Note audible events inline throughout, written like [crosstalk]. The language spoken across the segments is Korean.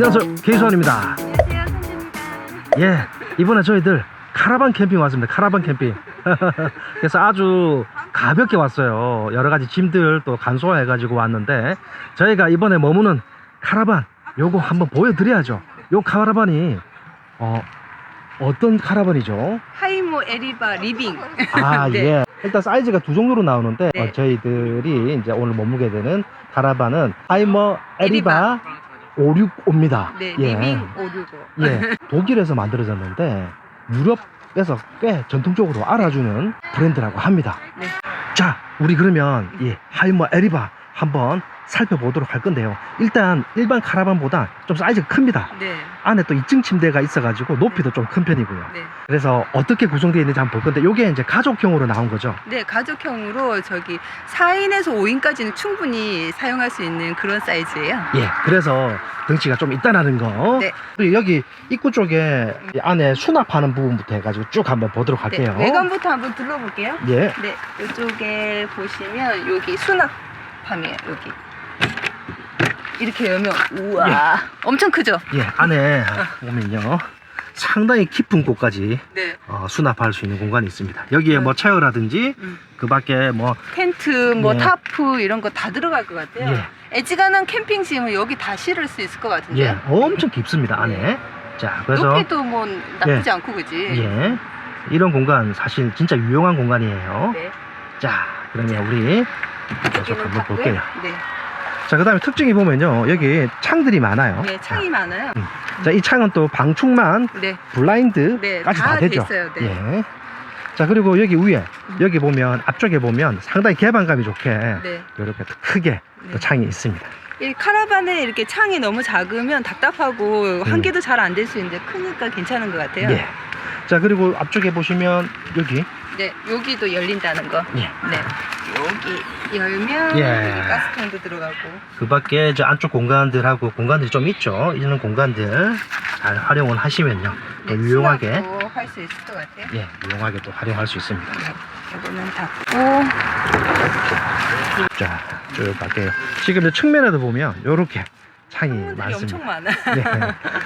안녕하세요 케이수원입니다 안녕하세요, 선주입니다. 예 이번에 저희들 카라반 캠핑 왔습니다 카라반 캠핑 [laughs] 그래서 아주 가볍게 왔어요 여러 가지 짐들 또 간소화 해 가지고 왔는데 저희가 이번에 머무는 카라반 요거 한번 보여드려야죠 요 카라반이 어 어떤 카라반이죠 하이모 에리바 리빙. 아, [laughs] 네. 예. 일단 사이즈가 두 종류로 나오는데 네. 어, 저희들이 이제 오늘 머무게 되는 카라반은 하이머 에리바 565입니다. 네, 예. 리빙 565. 예. 독일에서 만들어졌는데 유럽에서 꽤 전통적으로 알아주는 브랜드라고 합니다. 네. 자, 우리 그러면 이 하이머 에리바 한번 살펴보도록 할 건데요. 일단 일반 카라반보다 좀 사이즈가 큽니다. 네, 안에 또 2층 침대가 있어가지고 높이도 좀 큰 편이고요. 네. 그래서 어떻게 구성되어 있는지 한번 볼 건데 이게 이제 가족형으로 나온 거죠. 네, 가족형으로 저기 4인에서 5인까지는 충분히 사용할 수 있는 그런 사이즈예요. 예, 그래서 덩치가 좀 있다라는 거. 네. 그리고 여기 입구 쪽에 이 안에 수납하는 부분부터 해가지고 쭉 한번 보도록 네, 할게요. 외관부터 한번 둘러볼게요. 예, 네, 이쪽에 보시면 여기 수납함이에요. 여기. 이렇게 열면 우와, 엄청 크죠? 예, 안에 보면요. 상당히 깊은 곳까지 네. 어, 수납할 수 있는 공간이 있습니다. 여기에 뭐 차유라든지 음. 그 밖에 뭐 텐트, 뭐 네. 타프 이런 거 다 들어갈 것 같아요. 예, 엣지가난 캠핑짐은 여기 다 실을 수 있을 것 같은데. 예, 엄청 깊습니다 안에. 자, 그래서 높이도 뭐 나쁘지 않고 그지? 예, 이런 공간 사실 진짜 유용한 공간이에요. 네. 자, 그러면 우리 계속 한번. 볼게요. 네. 자, 그 다음에 특징이 보면요. 여기 창들이 많아요. 네, 창이 많아요. 자, 이 창은 또 방충망, 네. 블라인드까지 네, 다, 다 되죠. 돼 있어요. 네. 예. 자, 그리고 여기 위에, 여기 보면, 앞쪽에 보면 상당히 개방감이 좋게 네. 이렇게 또 크게 또 네. 창이 있습니다. 이 카라반에 이렇게 창이 너무 작으면 답답하고 환기도 잘 안 될 수 있는데 크니까 괜찮은 것 같아요. 음. 예. 자, 그리고 앞쪽에 보시면 여기, 네, 여기도 열린다는 거. 예. 네. 여기 열면 예. 여기 가스통도 들어가고. 그 밖에 저 안쪽 공간들하고 공간들이 좀 있죠. 이런 공간들 잘 활용을 하시면요. 또 네, 유용하게, 할수 있을 것 같아요. 예, 유용하게 또 활용할 수 있습니다. 네. 이거는 닫고. 자, 쭉 갈게요. 지금 이 측면에도 보면 이렇게 창이 많습니다. 엄청 많아. [laughs] 네.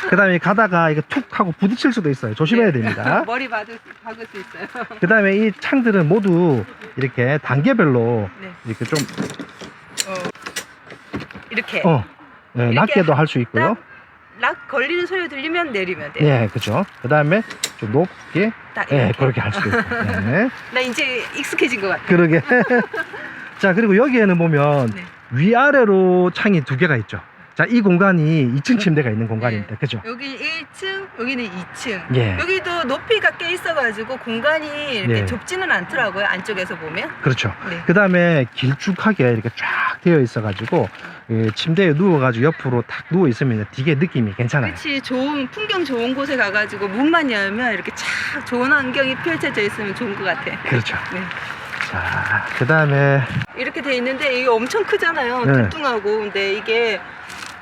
그 다음에 가다가 이거 툭 하고 부딪힐 수도 있어요. 조심해야 네. 됩니다. [laughs] 머리 박을, 수- 박을 수 있어요. 그 다음에 이 창들은 모두 이렇게 단계별로 네. 이렇게 좀, 어, 이렇게 어, 네, 이렇게 낮게도 할 수 있고요. 락 걸리는 소리 들리면 내리면 돼 요. 예, 그죠. 그 다음에 좀 높게, 딱 예, 이렇게. 그렇게 할 수도 있고. [laughs] 네. 나 이제 익숙해진 것 같아. 그러게. 자, 그리고 여기에는 보면 네. 위아래로 창이 두 개가 있죠. 자, 이 공간이 2층 침대가 있는 공간입니다. 그죠? 여기 1층, 여기는 2층. 예. 여기도 높이가 꽤 있어가지고 공간이 이렇게 네. 좁지는 않더라고요. 안쪽에서 보면. 그렇죠. 네. 그 다음에 길쭉하게 이렇게 쫙 되어 있어가지고 이 침대에 누워가지고 옆으로 탁 누워 있으면 되게 느낌이 괜찮아요. 그렇지 좋은 풍경 좋은 곳에 가가지고 문만 열면 이렇게 쫙 좋은 환경이 펼쳐져 있으면 좋은 것 같아. 그렇죠. 네. 자, 그 다음에 이렇게 돼 있는데 이게 엄청 크잖아요. 네. 뚱뚱하고 근데 이게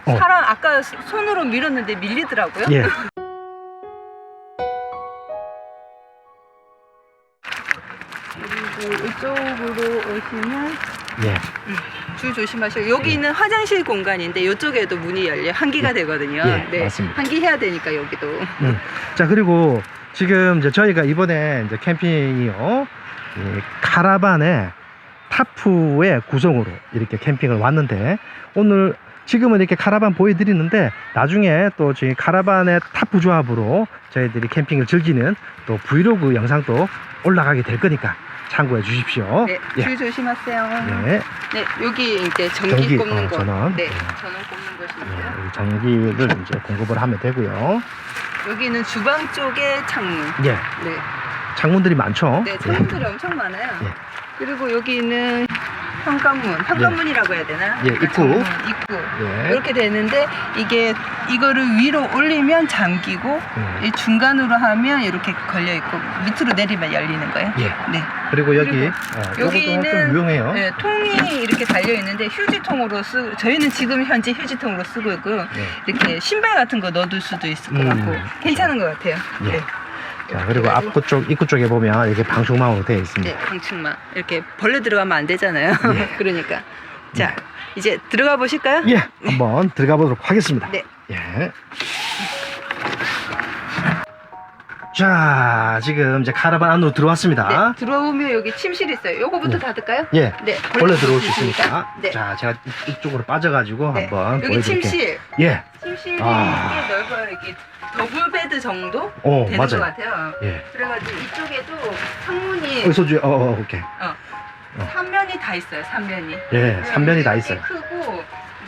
어. 사람 아까 손으로 밀었는데 밀리더라고요. 예, 그리고 이쪽으로 오시면 예, 줄 조심하시고 여기 있는 화장실 공간인데 이쪽에도 문이 열려 환기가 되거든요. 네. 예, 맞습니다. 환기해야 되니까 여기도. 음. 자 그리고 지금 이제 저희가 이번에 이제 캠핑이요, 이 카라반의 타프의 구성으로 이렇게 캠핑을 왔는데 오늘 지금은 이렇게 카라반 보여드리는데 나중에 또 저희 카라반의 타프 조합으로 저희들이 캠핑을 즐기는 또 브이로그 영상도 올라가게 될 거니까 참고해 주십시오. 네, 예. 줄 조심하세요. 네. 네, 여기 이제 전기, 전기, 꼽는 어, 거. 전원. 네, 네. 전원 꼽는 것이 네, 있고요. 이 전기를 이제 공급을 하면 되고요. 여기는 주방 쪽에 창문. 예, 네, 창문들이 많죠. 네, 창문들이 엄청 많아요. 예. 그리고 여기는 현관문, 현관문이라고 해야 되나? 예, 입구. 입구. 예. 예. 이렇게 되는데 이게 이거를 위로 올리면 잠기고 음. 이 중간으로 하면 이렇게 걸려 있고 밑으로 내리면 열리는 거예요. 예. 네. 그리고 여기 그리고 어, 요것도 여기는 좀 유용해요. 네, 통이 이렇게 달려 있는데 휴지통으로 쓰 저희는 지금 현재 휴지통으로 쓰고 있고요. 네. 이렇게 신발 같은 거 넣어둘 수도 있을 것 음, 같고 그렇죠. 괜찮은 것 같아요. 예. 네. 자, 그리고 앞구 쪽, 입구 쪽에 보면 이렇게 방충망으로 되어 있습니다. 네, 방충망 이렇게 벌레 들어가면 안 되잖아요. 예. [laughs] 그러니까 자 이제 들어가 보실까요? 예, 한번 들어가 보도록 하겠습니다. 네. 예. 자, 지금 이제 카라반 안으로 들어왔습니다. 네, 들어오면 여기 침실 있어요. 요거부터 네. 닫을까요? 예. 네, 원래 들어올 수 있으니까. 네. 자, 제가 이- 이쪽으로 빠져가지고 네. 한번 여기 보여드릴게요. 침실. 예. 침실이 아. 꽤 넓어요. 여기 더블 베드 정도 어, 되는 맞아요. 것 같아요. 예. 그래가지고 이쪽에도 창문이 어, 소주, 어, 어, 오케이. 어. 삼면이 다 있어요. 삼면이. 예, 삼면이 다 있어요. 크고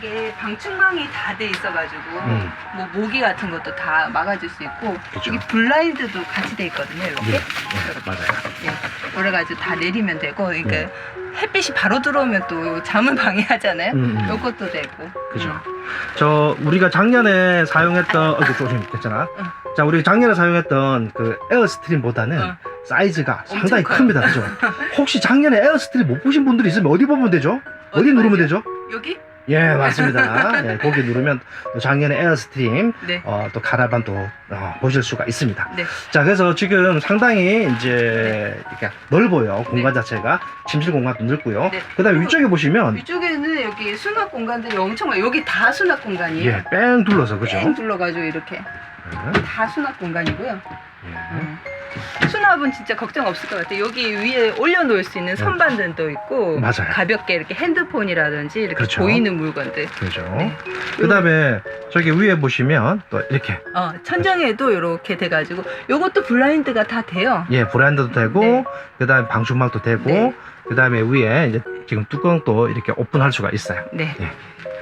이게 방충망이 다 돼 있어가지고 음. 뭐 모기 같은 것도 다 막아줄 수 있고 그쵸. 여기 블라인드도 같이 돼 있거든요. 이렇게. 예. 예, 맞아요. 예. 그래가지고 다 내리면 되고 그러니까 햇빛이 바로 들어오면 또 잠을 [laughs] 방해하잖아요. 음, 음. 요것도 되고. 그죠. 음. 저 우리가 작년에 사용했던 어, 그 조심 괜찮아. 응. 자, 우리 작년에 사용했던 그 에어스트림보다는 어. 사이즈가 엄청 상당히 커요. 큽니다. 그죠? [laughs] 혹시 작년에 에어스트림 못 보신 분들이 있으면 어디 보면 되죠? 어디, 어디 누르면? 되죠? 여기? 예, 맞습니다. 예, 거기 누르면 또 작년에 에어스트림 네. 어, 또 카라반 또 어, 보실 수가 있습니다. 네. 자, 그래서 지금 상당히 이제 이렇게 넓어요. 공간 네. 자체가 침실 공간도 넓고요. 네. 그다음 에 위쪽에 보시면 위쪽에는 여기 수납 공간들이 엄청 많아요. 여기 다 수납 공간이에요. 예, 뺑 둘러서 그죠? 뺑 둘러가지고 이렇게 예, 다 수납 공간이고요. 예. 음. 수납은 진짜 걱정 없을 것 같아요. 여기 위에 올려놓을 수 있는 선반들도 있고 네. 맞아요. 가볍게 이렇게 핸드폰이라든지 이렇게 그렇죠. 보이는 물건들. 그죠? 네. 그다음에 저기 위에 보시면 또 이렇게 어, 천정에도 이렇게 돼가지고 요것도 블라인드가 다 돼요. 예 브랜드도 되고 네. 그다음에 방충망도 되고 네. 그다음에 위에 이제 지금 뚜껑도 이렇게 오픈할 수가 있어요. 네. 예.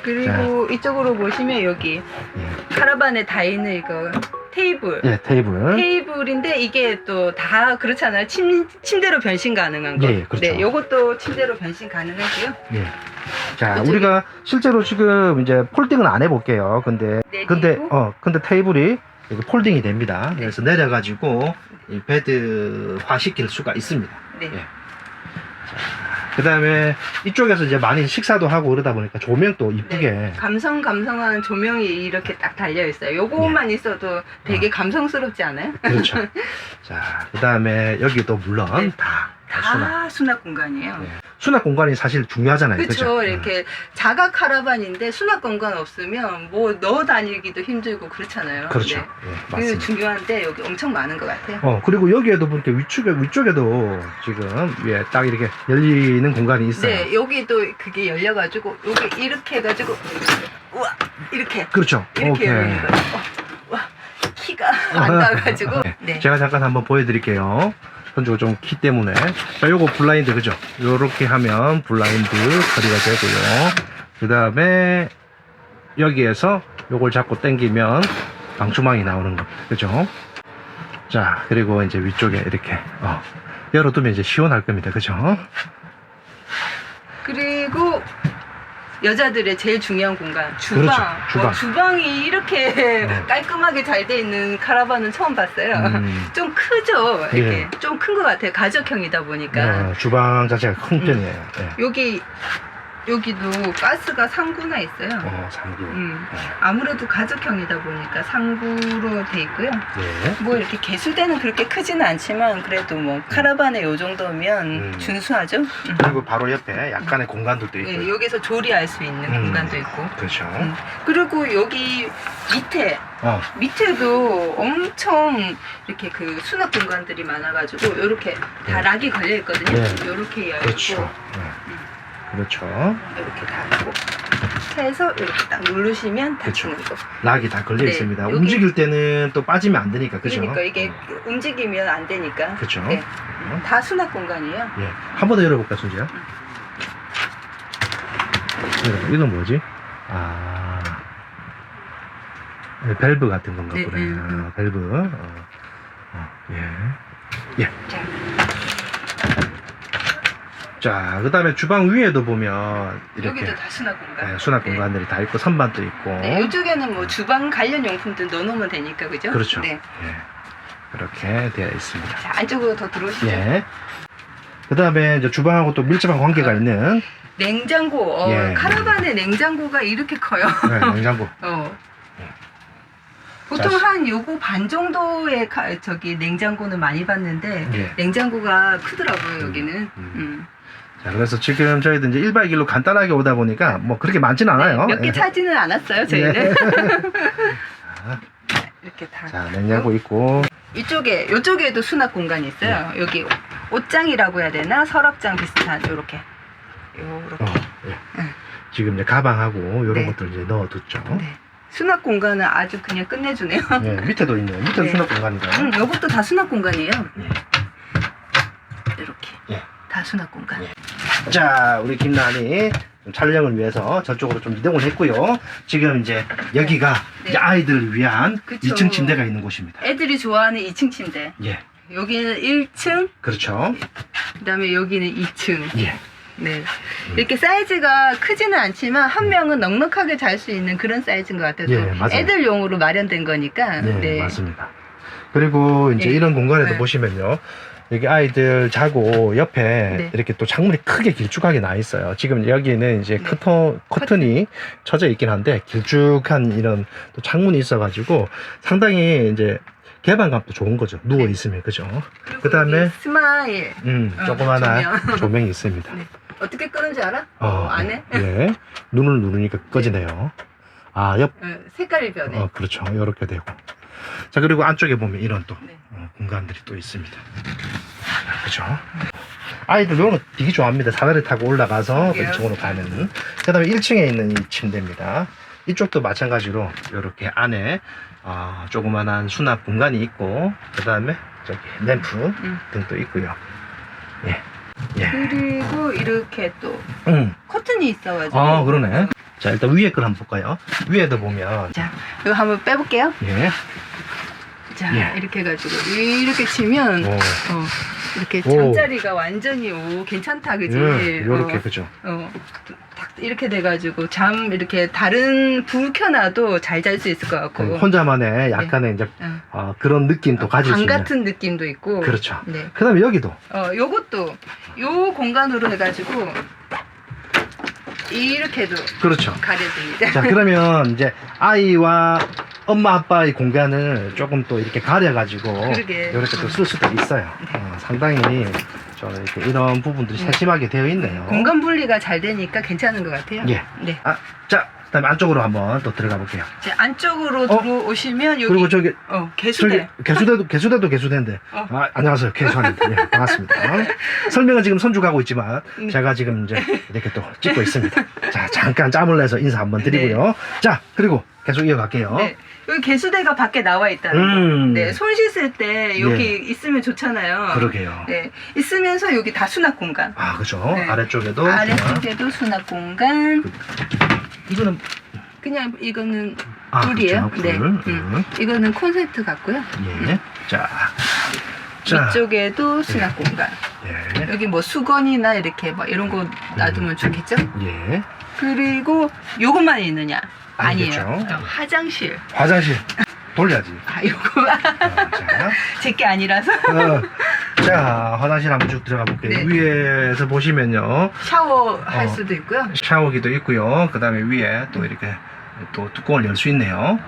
그리고 이쪽으로 보시면 여기 예, 카라반에 다 있는 이거 테이블. 예 테이블. 테이블인데 이게 또 다 그렇잖아요. 침, 침대로 변신 가능한 거. 예, 예, 그렇죠. 네, 요것도 침대로 변신 가능하고요. 예. 자 이쪽에- 우리가 실제로 지금 이제 폴딩은 안 해볼게요. 근데 내리고 근데 어 근데 테이블이 이렇게 폴딩이 됩니다. 그래서 내려가지고 이 베드화 시킬 수가 있습니다. 네. 예. 그 다음에 이쪽에서 이제 많이 식사도 하고 그러다 보니까 조명도 이쁘게 네. 감성 감성한 조명이 이렇게 딱 달려 있어요. 요것만 있어도 되게 감성스럽지 않아요? 그렇죠. [laughs] 자, 그 다음에 여기도 물론 네. 다, 다 다 수납. 수납, 공간이에요. 네. 수납 공간이 사실 중요하잖아요. 그렇죠. 이렇게 자가 카라반인데 수납 공간 없으면 뭐 넣어 다니기도 힘들고 그렇잖아요. 그렇죠. 네. 예, 그 맞습니다. 중요한데 여기 엄청 많은 것 같아요. 어, 그리고 여기에도 보니까 위쪽에, 위쪽에도 지금 위에 딱 이렇게 열리는 공간이 있어요. 네, 여기도 그게 열려가지고 여기 이렇게 해가지고 우와 이렇게 그렇죠. 이렇게. 열리는 거예요. 어, 와 키가 안 [laughs] 나가지고 네. 제가 잠깐 한번 보여드릴게요. 현주가 좀 키 때문에. 자, 요거 블라인드, 그죠? 요렇게 하면 블라인드 처리가 되고요. 그 다음에 여기에서 요걸 잡고 당기면 방충망이 나오는 겁니다. 그죠? 자, 그리고 이제 위쪽에 이렇게, 어, 열어두면 이제 시원할 겁니다. 그죠? 그리고 여자들의 제일 중요한 공간 주방. 그렇죠, 주방. 어, 주방이 이렇게 어. [laughs] 깔끔하게 잘 돼 있는 카라반은 처음 봤어요. 음, [laughs] 좀 크죠. 이렇게 예. 좀큰 것 같아요. 가족형이다 보니까 어, 주방 자체가 큰 음. 편이에요. 예. 여기 여기도 가스가 상구나 있어요. 어, 상구. 음, 어, 아무래도 가족형이다 보니까 상구로 돼 있고요. 네. 뭐 이렇게 개수대는 그렇게 크지는 않지만 그래도 뭐 카라반에 요 정도면 음. 준수하죠. 음. 그리고 바로 옆에 약간의 공간들도 있고. 예, 여기서 조리할 수 있는 음. 공간도 있고. 그렇죠. 음. 그리고 여기 밑에 어, 밑에도 엄청 이렇게 그 수납 공간들이 많아가지고 이렇게 다 네. 락이 걸려 있거든요. 네. 이렇게 열고 그렇죠. 네. 그렇죠. 이렇게 닫고 해서 이렇게 딱 누르시면 닫히는 거. 락이 다 걸려 네, 있습니다. 여기- 움직일 때는 또 빠지면 안 되니까, 그죠? 그러니까 이게 움직이면 안 되니까. 그렇죠. 네. 다 수납 공간이에요. 예. 한 번 더 열어볼까, 순지야? 네, 이건 뭐지? 아. 네, 밸브 같은 건가 네, 보네. 네. 아, 밸브. 어. 어, 예. 자, 자, 그 다음에 주방 위에도 보면 이렇게 여기도 다 수납 공간. 네, 수납 네. 공간들이 다 있고, 선반도 있고. 네, 이쪽에는 뭐 주방 관련 용품들 넣어놓으면 되니까 그죠? 그렇죠. 네. 예. 이렇게 되어 있습니다. 자 안쪽으로 더 들어오시죠. 예. 그 다음에 이제 주방하고 또 밀접한 관계가 어. 있는 냉장고. 어, 예. 카라반의 냉장고가 이렇게 커요. 네, 냉장고. [laughs] 어. 보통 자, 한 요거 반 정도의 카- 저기 냉장고는 많이 봤는데 예. 냉장고가 크더라고요 여기는. 음. 음. 자, 그래서 지금 저희도 이제 1박 2일로 간단하게 오다 보니까 뭐 그렇게 많지는 않아요. 몇 개 예. 차지는 않았어요, 저희는. 네. [laughs] 이렇게 다. 자, 냉장고 있고. 이쪽에, 이쪽에도 수납 공간이 있어요. 네. 여기 옷장이라고 해야 되나? 서랍장 비슷한, 요렇게. 요렇게. 어, 예. 지금 이제 가방하고 이런 네. 것들 이제 넣어뒀죠. 네. 수납 공간은 아주 그냥 끝내주네요. 예, 밑에도 있네요. 밑에도 네. 수납 공간이다. 음, 이것도 다 수납 공간이에요. 예. 이렇게. 예. 다 수납 공간. 예. 자, 우리 김란이 좀 촬영을 위해서 저쪽으로 좀 이동을 했고요. 지금 이제 여기가 네. 이제 아이들을 위한 그쵸. 2층 침대가 있는 곳입니다. 애들이 좋아하는 2층 침대. 예, 여기는 1층, 그렇죠. 그 다음에 여기는 2층. 예, 네. 이렇게 사이즈가 크지는 않지만 한 명은 넉넉하게 잘 수 있는 그런 사이즈인 것 같아요. 예, 또 맞아요. 애들용으로 마련된 거니까. 네, 맞습니다. 그리고 이제 예. 이런 공간에도 네. 보시면요. 여기 아이들 자고 옆에 네. 이렇게 또 창문이 크게 길쭉하게 나 있어요. 지금 여기는 이제 네. 커터, 커튼이 쳐져 있긴 한데 길쭉한 이런 또 창문이 있어가지고 상당히 이제 개방감도 좋은 거죠. 누워 네. 있으면 그죠. 그 다음에 여기 스마일. 음, 어, 조그마한 조명. 조명 이 있습니다. 네. 어떻게 끄는지 알아? 어, 어, 안에? 예. 눈을 누르니까 꺼지네요. 아, 옆, 어, 색깔이 변해. 어, 그렇죠. 이렇게 되고. 자, 그리고 안쪽에 보면 이런 또 네. 어, 공간들이 또 있습니다. 그죠? 아이들 이런 거 되게 좋아합니다. 사다리 타고 올라가서 그러게요. 이쪽으로 가면은. 그 다음에 1층에 있는 이 침대입니다. 이쪽도 마찬가지로 이렇게 안에 아, 조그만한 수납 공간이 있고, 그 다음에 저기 램프 음. 등도 있고요. 예. 예. 그리고 이렇게 또 음. 커튼이 있어가지고. 아, 그러네. 자, 일단 위에 걸 한번 볼까요? 위에도 보면, 자, 이거 한번 빼볼게요. 예. 자, 예. 이렇게 해가지고 이렇게 치면 오, 어, 이렇게 오. 잠자리가 완전히 오 괜찮다 그지? 예, 요렇게, 어, 그죠? 어, 딱 이렇게 돼가지고 잠 이렇게 다른 불 켜놔도 잘 잘 수 있을 것 같고. 그 혼자만의 약간의 이제 어, 어, 그런 느낌도 가질 수 방 있는. 같은 느낌도 있고. 그렇죠. 네. 그 다음에 여기도. 어, 요것도 요 공간으로 해가지고 이렇게도 그렇죠. 가려집니다. 자, 그러면 이제 아이와 엄마 아빠의 공간을 조금 또 이렇게 가려가지고 그러게. 이렇게 또 쓸 수도 있어요. 어, 상당히 좀 이렇게 이런 부분들이 네. 세심하게 되어 있네요. 공간 분리가 잘 되니까 괜찮은 것 같아요. 예. 네. 아, 자, 그다음에 안쪽으로 한번 또 들어가 볼게요. 자, 안쪽으로 어? 들어오시면 여기 그리고 저기 어, 개수대. 개수대도 개수대도 개수대인데 어. 아, 안녕하세요 개수환입니다 예, 반갑습니다 설명은 지금 손주가고 있지만 네. 제가 지금 이제 이렇게 또 찍고 있습니다 [laughs] 자 잠깐 짬을 내서 인사 한번 드리고요 자 그리고 계속 이어갈게요 네. 여기 개수대가 밖에 나와 있다는 거. 음 네, 손 씻을 때 여기 예. 있으면 좋잖아요. 그러게요 네, 있으면서 여기 다 수납 공간. 아 그죠 네. 아래쪽에도 아래쪽에도 수납 공간. 이거는 그냥 이거는 아 불이에요. 그렇죠, 네. 불. 음. 음. 이거는 콘센트 같고요. 예. 자, 자, 이쪽에도 수납 공간. 예, 여기 뭐 수건이나 이렇게 뭐 이런 거 놔두면 좋겠죠? 예. 그리고 요것만 있느냐? 아니에요. 아니겠죠. 어, 화장실. 화장실 돌려야지. 아, 요거 어, 자, [laughs] 제게 아니라서 어, 자, 화장실 한번 쭉 들어가 볼게요. 네. 위에서 보시면요. 샤워 할 어. 수도 있고요. 샤워기도 있고요. 그 다음에 위에 또 이렇게 또 뚜껑을 열 수 있네요.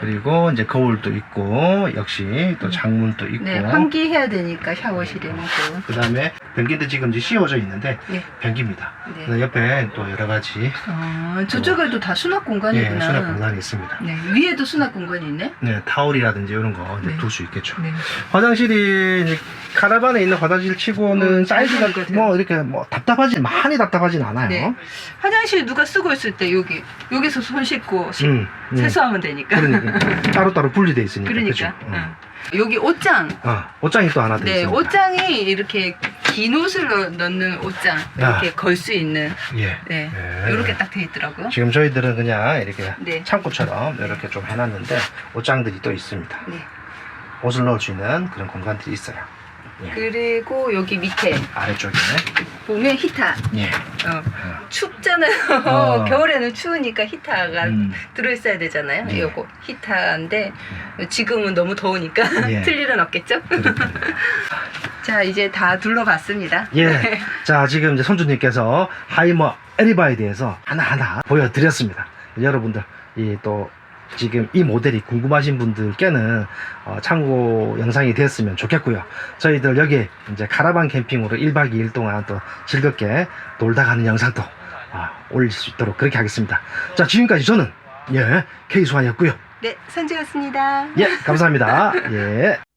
그리고 이제 거울도 있고, 역시 또 창문도 있고. 네, 환기해야 되니까 샤워실에는 또. 그 다음에 변기도 지금 이제 씌워져 있는데, 네. 변기입니다. 네. 그래서 옆에 또 여러 가지 아, 저쪽에도 다 수납 예, 공간이구나. 수납 공간이 있습니다. 네, 위에도 수납 공간이 있네. 네, 타올이라든지 이런 거 이제 네. 둘수 있겠죠. 네. 화장실이 카라반에 있는 화장실 치고는 음, 사이즈가 같아요. 뭐 이렇게 뭐 답답하진 많이 답답하진 않아요. 네. 화장실 누가 쓰고 있을 때 여기 여기서 손 씻고 씻- 음, 음. 세수하면 되니까. 그러니까 [laughs] 따로 따로 분리돼 있으니까. 그러니까. 그죠? 음. 응. 여기 옷장. 어, 옷장이 또 하나 더 네, 있습니다. 옷장이 이렇게 긴 옷을 넣- 넣는 옷장 이렇게 걸 수 있는 예. 네 예. 이렇게 딱 돼 있더라고요. 지금 저희들은 그냥 이렇게 네. 창고처럼 이렇게 좀 해놨는데 옷장들이 또 있습니다. 네. 옷을 넣을 수 있는 그런 공간들이 있어요. 예. 그리고 여기 밑에 아래쪽에. 보면 히타. 예. 어, 어. 춥잖아요. 어. [laughs] 겨울에는 추우니까 히타가 음. 들어있어야 되잖아요. 네. 요거 히타인데 지금은 너무 더우니까 [laughs] 예. 틀 일은 없겠죠? [laughs] 자 이제 다 둘러봤습니다. 예. 자, 지금 이제 손주님께서 하이머 에리바에 대해서 하나하나 보여드렸습니다. 여러분들, 이 또 지금 이 모델이 궁금하신 분들께는 어, 참고 영상이 됐으면 좋겠고요. 저희들 여기 이제 카라반 캠핑으로 1박 2일 동안 또 즐겁게 놀다 가는 영상도 어, 올릴 수 있도록 그렇게 하겠습니다. 자, 지금까지 저는 예, K수환이었고요. 네, 선지였습니다. 예, 감사합니다. [laughs] 예.